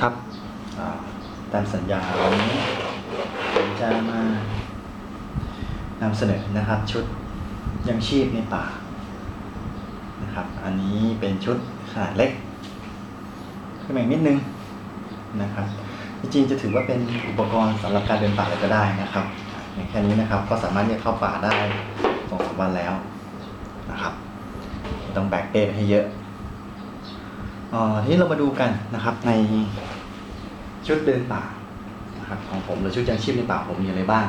ครับตามสัญญาวันนี้ผมจะมานำเสนอนะครับ ชุดยังชีพในป่านะครับ อันนี้เป็นชุดขนาดเล็กขึ้นมาอีกนิดนึงนะครับ จริงๆจะถือว่าเป็นอุปกรณ์สำหรับการเดินป่าเลยก็ได้นะครับแค่นี้นะครับก็สามารถที่จะเข้าป่าได้สองสามวันแล้วนะครับต้องแบกเป้ให้เยอะอ่อทีนี้เรามาดูกันนะครับใน ชุดเดินป่านะครับของผมหรือชุดยังชีพในป่าผมมีอะไรบ้าง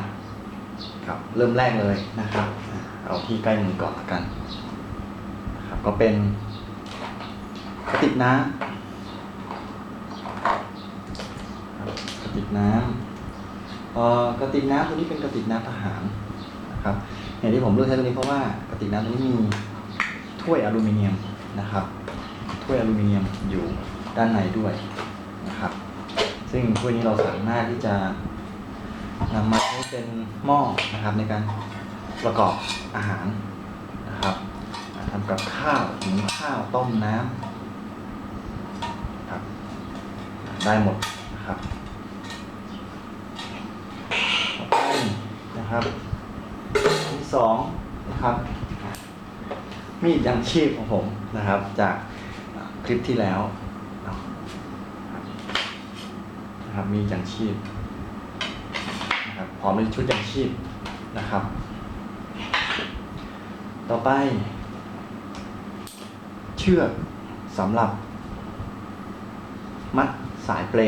ครับเริ่มแรกเลยนะครับ เอาที่ใกล้มือก่อนละกันนะครับก็เป็นกระติกน้ำครับกระติกน้ำเอ่อกระติกน้ำตัวนี้เป็นกระติกน้ำทหารนะครับอย่างที่ผมเลือกใช้ตัวนี้เพราะว่ากระติกน้ำตัวนี้มีถ้วยอลูมิเนียมนะครับถ้วยอลูมิเนียมอยู่ด้านในด้วยนะครับ ซึ่งถ้วยนี้เราสามารถที่จะนำมาใช้เป็นหม้อนะครับ ในการประกอบอาหารนะครับทำกับข้าวหุงข้าวต้มน้ำครับ ได้หมดนะครับต่อไปนะครับที่สองนะครับ มีดยังชีพของผมนะครับ จากคลิปที่แล้วเนาะ นะครับ มียังชีพนะครับพร้อมด้วยชุดยังชีพนะครับ ต่อไป เชือกสำหรับมัดสายเปล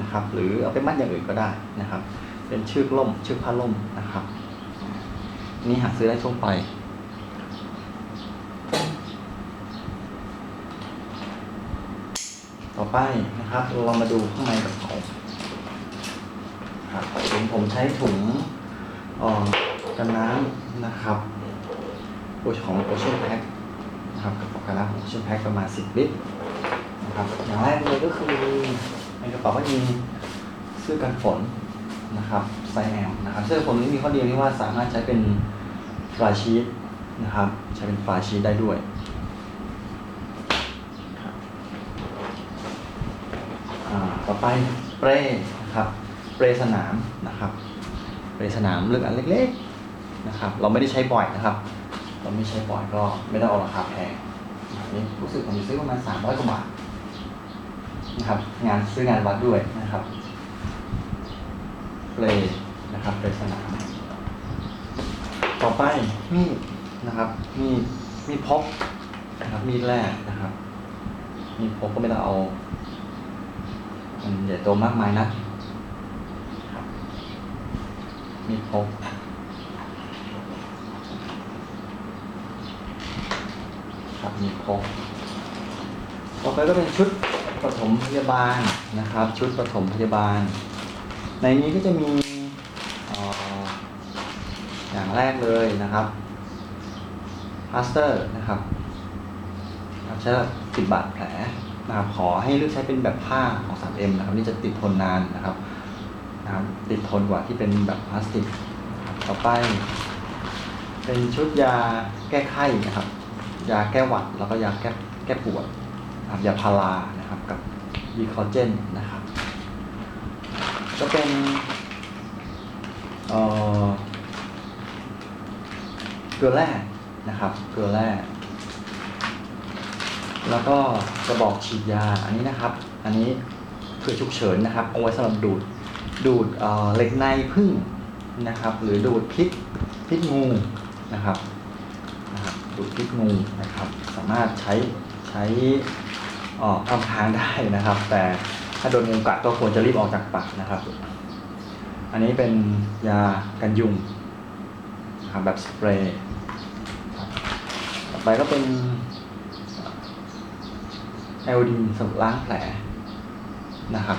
นะครับ หรือเอาไปมัดอย่างอื่นก็ได้นะครับ เป็นเชือกล่มเชือกผ้าล่มนะครับนนี่หาซื้อได้ทั่วไป ต่ อไปนะครับ เรามาดูข้างในกับของครับผมผมใช้ถุงอ่อกันน้ำนะครับโอของโอเชียนแพ็คนะครับกระเป๋ากันน้ำของโอเชียนแพ็คประมาณ 10 ลิตรนะครับอย่างแรกเลยก็คือในกระเป๋าก็มีเสื้อกันฝนนะครับไซส์ M นะครับเสื้อกันฝนนี้มีข้อดีที่ว่าสามารถใช้เป็นฟลาชีตนะครับ ใช้เป็นฟลาชีตได้ด้วย อ่า ต่อไปเปรย์นะครับเปรย์สนามนะครับเปรย์สนามเลือกอันเล็กๆนะครับ เราไม่ได้ใช้บ่อยนะครับ เราไม่ใช้บ่อยก็ไม่ต้องเอาราคาแพงนี่รู้สึกผมซื้อประมาณสามร้อยกว่าบาทนะครับ งานซื้องานวัดด้วยนะครับเปรย์นะครับเปรย์สนาม ต่อไปมีดนะครับมีดมีดพกนะครับมีดแรกนะครับ มีดพกก็ไม่ต้องเอา มันใหญ่โตมากมายนะมีพกครับมีพกต่อไปก็เป็นชุดปฐมพยาบาลนะครับ ชุดปฐมพยาบาล ในนี้ก็จะมีอย่างแรกเลยนะครับพลาสเตอร์นะครับครับใช้ติดบาดแผล นะครับขอให้เลือกใช้เป็นแบบผ้าของ 3M นะครับนี่จะติดทนนานนะครับนะครับติดทนกว่าที่เป็นแบบพลาสติก ต่อไป เป็นชุดยาแก้ไข้นะครับ ยาแก้หวัดแล้วก็ยาแก้แก้ปวดนะครับยาพารานะครับกับยีคอเจนนะครับ ก็เป็นเอ่อเกลือแร่นะครับ เกลือแร่ แล้วก็กระบอกฉีดยาอันนี้นะครับ อันนี้เพื่อฉุกเฉินนะครับเอาไว้สำหรับดูดดูดเหล็กในพึ่งนะครับ หรือดูดพิษพิษงูนะครับนะครับดูดพิษงูนะครับ สามารถใช้ใช้ออกทำทางได้นะครับ แต่ถ้าโดนงูกัดก็ควรจะรีบออกจากปากนะครับ อันนี้เป็นยากันยุงนะครับแบบสเปรย์ต่อไปก็เป็น ไอโอดีนสำหรับล้างแผลนะครับ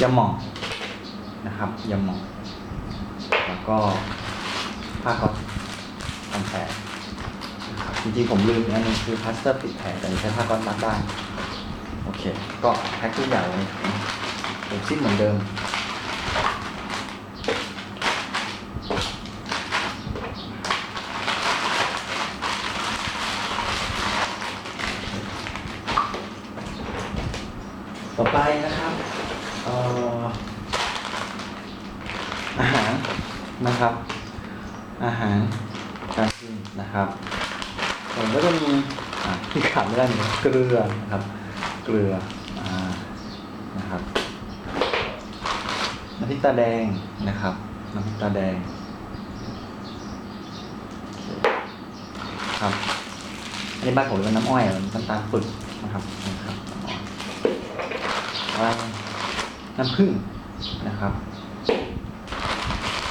ยาหมองนะครับยาหมองแล้วก็ผ้าก๊อซทำแผลนะครับจริงๆผมลืมอันนึงคือพลาสเตอร์ปิดแผลแต่ใช้ผ้าก๊อซรัดได้โอเค ก็แพ็คทุกอย่างเลยผมซิ้นเหมือนเดิม ต่อไปนะครับเอ่ออาหารนะครับ อาหารการกินนะครับผมก็จะมีที่ขาดไม่ได้เกลือนะครับ เกลือนะครับน้ำพริกตาแดงนะครับน้ำพริกตาแดงครับอันนี้บ้านผมเป็นน้ำอ้อยน้ำตาลปึกนะครับนะครับ น้ำผึ้งนะครับ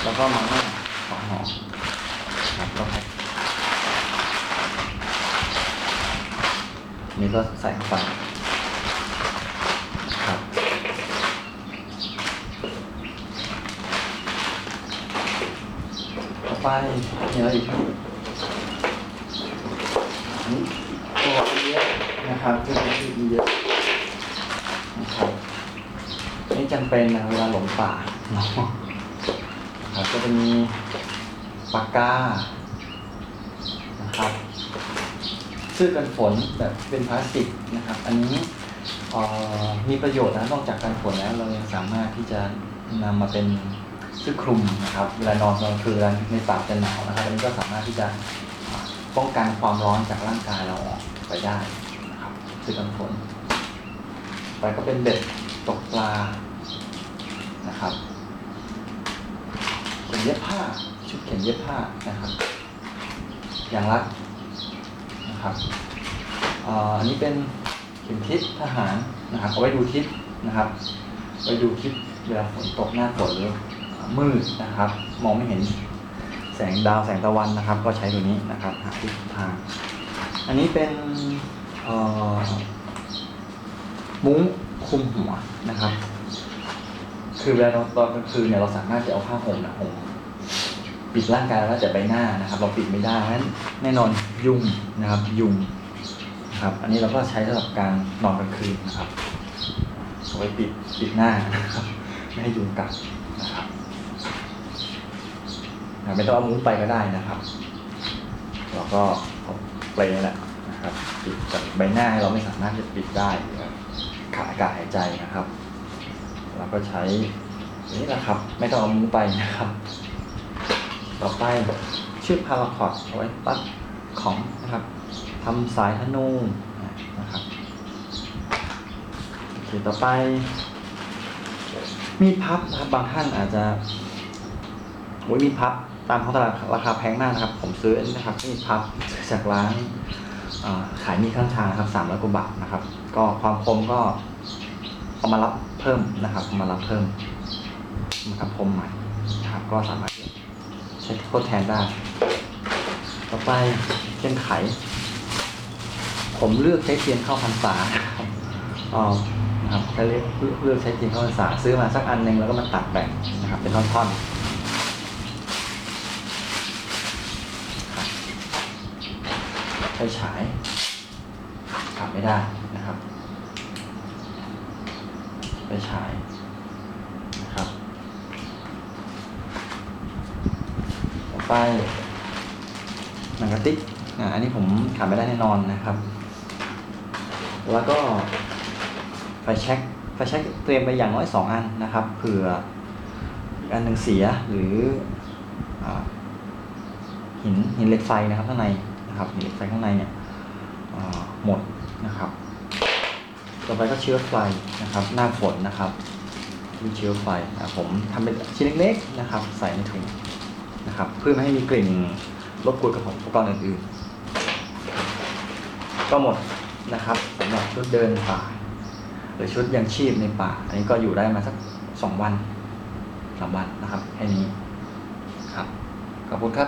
แล้วก็มาม่าสองห่อครับก็แพ็คนี่ก็ใส่เข้าไปครับต่อไปมีอะอีกครับอันนี้ตัวเยอะนะครับตัวที่มีเยอะนะครับ จำเป็นนะเวลาหลงป่าเนาะครับก็จะมีปากกานะครับเสื้อกันฝนแบบเป็นพลาสติกนะครับ อันนี้มีประโยชน์นะนอกจากกันฝนแล้วเรายังสามารถที่จะนำมาเป็นเสื้อคลุมนะครับเวลานอนกลางคืนในป่าจะหนาวนะครับอันนี้ก็สามารถที่จะป้องกันความร้อนจากร่างกายเราออกไปได้นะครับเสื้อกันฝนไปก็เป็นเบ็ดตกปลา นะครับเข็มเย็บผ้าชุดเข็มเย็บผ้านะครับ อย่างละนะครับอันนี้เป็นเข็มทิศทหารนะครับเอาไว้ดูทิศนะครับไว้ดูทิศเวลาฝนตกหน้าฝนหรือมืดนะครับ มองไม่เห็นแสงดาวแสงตะวันนะครับ ก็ใช้ตัวนี้นะครับหาทิศทาง อันนี้เป็นมุ้งคุมหัวนะครับ คือเวลาเราตอนกลางคืนเนี่ยเราสามารถจะเอาผ้าห่มนะห่มปิดร่างกายแล้วแต่ใบหน้านะครับ เราปิดไม่ได้เพราะฉะนั้นแน่นอนยุงนะครับ ยุงนะครับ อันนี้เราก็ใช้สำหรับการนอนกลางคืนนะครับเอาไว้ปิดปิดหน้านะครับไม่ให้ยุงกัดนะครับไม่ต้องเอามุ้งไปก็ได้นะครับเราก็เปลนี่แหละนะครับ ปิดจากใบหน้าเราไม่สามารถจะปิดได้ขาดอากาศหายใจนะครับ เราก็ใช้นี่แหละครับ ไม่ต้องเอามือไปนะครับ ต่อไปชื่อพาราคอร์ดเอาไว้ปัดของนะครับทำสายธนูนะครับโอเคต่อไป มีดพับนะครับบางท่านอาจจะโอ้ยมีดพับตามท้องตลาดราคาแพงมากนะครับ ผมซื้ออันนี้นะครับมีดพับจากร้านขายมีดข้างทางนะครับสามร้อยกว่าบาทนะครับ ก็ความคมก็เอามารับเพิ่มนะครับ มารับเพิ่มมาทำพรมใหม่นะครับก็สามารถใช้ทดแทนได้ ต่อไปเทียนไข ผมเลือกใช้เทียนเข้าพรรษาครับอ๋อนะครับใช้เลือกเลือกใช้เทียนเข้าพรรษาซื้อมาสักอันหนึ่งแล้วก็มาตัดแบ่งนะครับ เป็นท่อนๆครับไฟฉายขาดไม่ได้นะครับ ไปฉายนะครับต่อไปหนังกระติกอ่าอันนี้ผมขาดไม่ได้แน่นอนนะครับ แล้วก็ไฟแช็กไฟแช็กเตรียมไปอย่างน้อยสองอันนะครับเผื่ออันหนึ่งเสียหรืออหินหินเหล็กไฟนะครับข้างในนะครับหินเหล็กไฟข้างในเนี่ยหมดนะครับ ต่อไปก็เชื้อไฟนะครับ หน้าฝนนะครับมีเชื้อไฟนะผมทำเป็นชิ้นเล็กๆนะครับ ใส่ในถุงนะครับ เพื่อไม่ให้มีกลิ่นรบกวนกับอุปกรณ์อื่นๆ ก็หมดนะครับสำหรับชุดเดินป่า หรือชุดยังชีพในป่า อันนี้ก็อยู่ได้มาสักสองวันสามวันนะครับแค่นี้ครับขอบคุณครับ